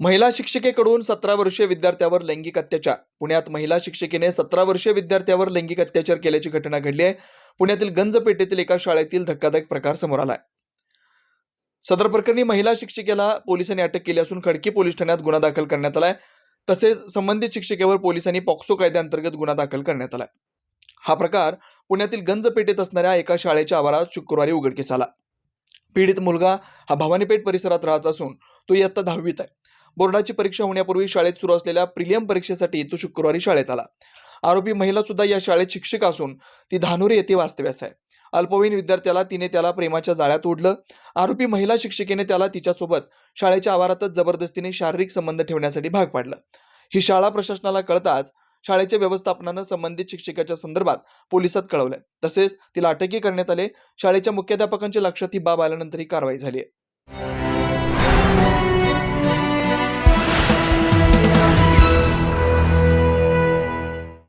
महिला शिक्षिकेकडून सतरा वर्षीय विद्यार्थ्यावर लैंगिक अत्याचार. पुण्यात महिला शिक्षिकेने सतरा वर्षीय विद्यार्थ्यावर लैंगिक अत्याचार केल्याची घटना घडली आहे. पुण्यातील गंजपेठेतील एका शाळेतील धक्कादायक प्रकार समोर आलाय सदर प्रकरणी महिला शिक्षिकेला पोलिसांनी अटक केली असून खडकी पोलीस ठाण्यात गुन्हा दाखल करण्यात आलाय तसेच संबंधित शिक्षिकेवर पोलिसांनी पॉक्सो कायद्याअंतर्गत गुन्हा दाखल करण्यात आलाय हा प्रकार पुण्यातील गंजपेठेत असणाऱ्या एका शाळेच्या आवारात शुक्रवारी उघडकीस आला. पीडित मुलगा हा भवानीपेठ परिसरात राहत असून तो इयत्ता दहावीत आहे. बोर्डाची परीक्षा होण्यापूर्वी शाळेत सुरू असलेल्या प्रिलियम परीक्षेसाठी तो शुक्रवारी शाळेत आला. आरोपी महिला सुद्धा या शाळेत शिक्षिका असून ती धानोरी येथे वास्तव्यास आहे. अल्पवयीन विद्यार्थ्याला तिने त्याला प्रेमाच्या जाळ्यात ओढलं. आरोपी महिला शिक्षिकेने त्याला तिच्यासोबत शाळेच्या आवारातच जबरदस्तीने शारीरिक संबंध ठेवण्यासाठी भाग पाडलं. ही शाळा प्रशासनाला कळताच शाळेच्या व्यवस्थापनानं संबंधित शिक्षकाच्या संदर्भात पोलिसात कळवलंय. तसेच तिला अटकही करण्यात आले. शाळेच्या मुख्याध्यापकांच्या लक्षात ही बाब आल्यानंतर ही कारवाई झाली आहे.